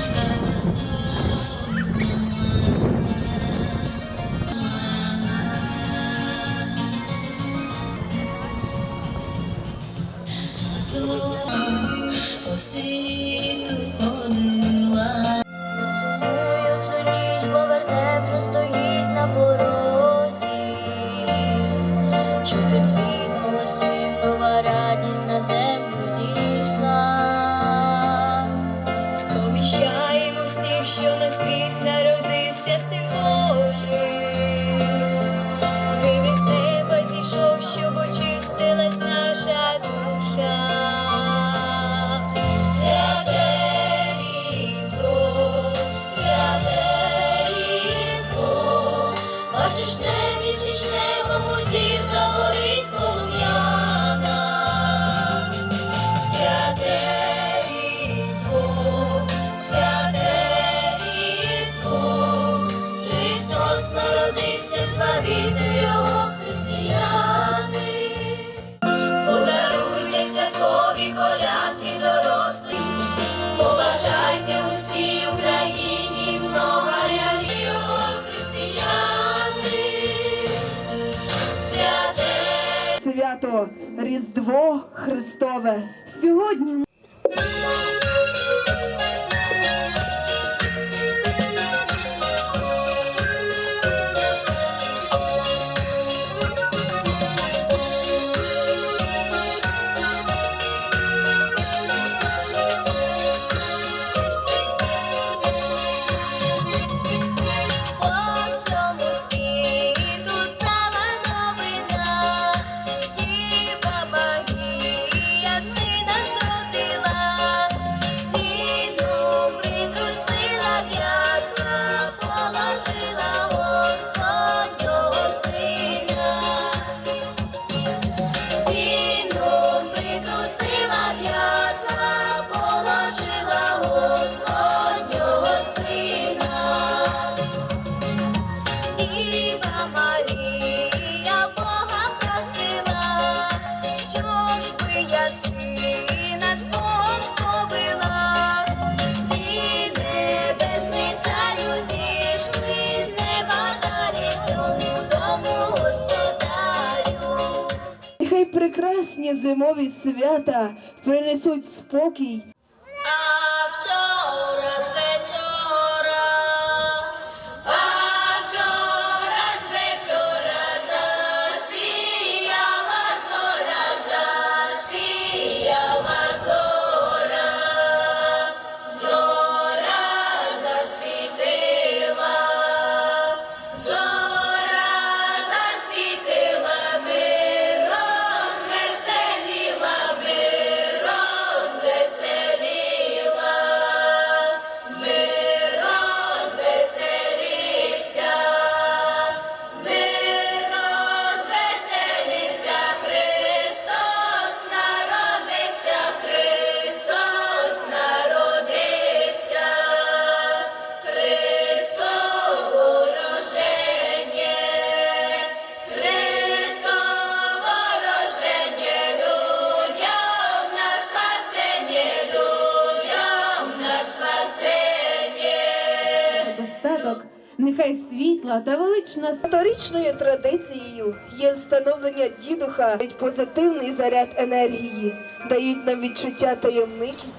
Не сумую цю ніч, бо вертеп вже стоїть на порозі. Чути дзвін син Божий. Він із неба зійшов, щоб очистилась наша душа. Святе різдво, святе різдво, бачиш небі зійшневому зірка горить народився, його християни. Подаруйте святкові колядки дорослі, побажайте усій Україні много його християни. Святе Свято Різдво Христове. Сьогодні Діва Бога просила, що ж би. Ти небесний царю з неба далі цьому. Нехай прекрасні зимові свята принесуть спокій нехай світла та велична Історичною традицією є встановлення дідуха позитивний заряд енергії, дають нам відчуття таємничості.